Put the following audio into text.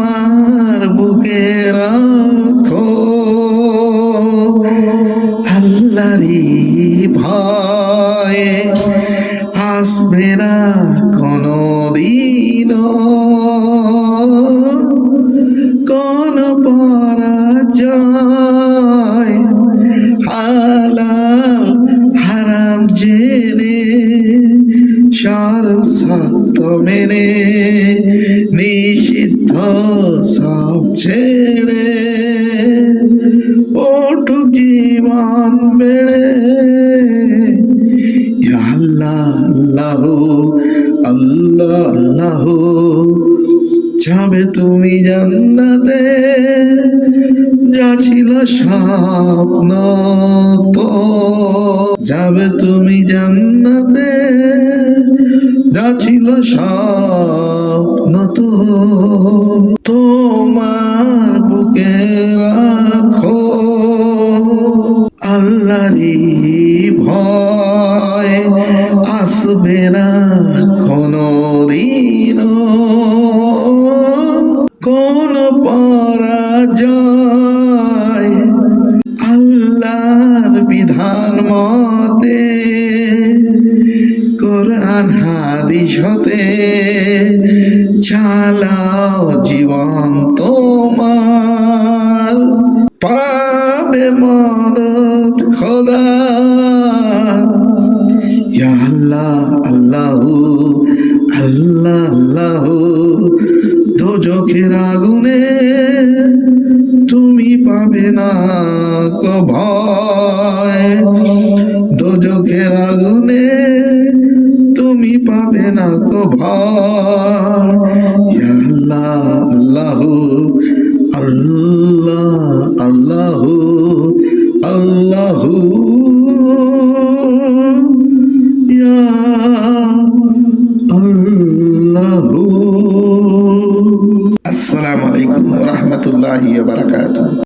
তোমার বুকে রাখো। আল্লাহরি ভয়ে আসবে না কোনো দিন মেনে নিষিদ্ধ সব ছেড়ে। ওঠুক জীবন বেড়ে আল্লাহ আল্লাহ আল্লাহ আল্লাহ, যাবে তুমি জান্নাতে, যা ছিল স্বপ্ন যাবে তুমি জান্নাতে যা ছিল স্বপ্ন তো তোমার বুকে রাখো আল্লাহরি ভয়। আসবে না কোনো দিন কোন পরাজয় আল্লাহর বিধান মতে হাদিস হতে চালাও জীবন তোমার। পাবে মদত খোদা। আল্লাহ আল্লাহ আল্লাহ আল্লাহ, দোজখের আগুনে তুমি পাবে না কো ভয় দোজখের আগুনে না আল্লাহ আল্লাহ আল্লাহ আল্লাহ আল্লাহ আসসালামু আলাইকুম রাহমাতুল্লাহি ওয়া বারাকাতুহু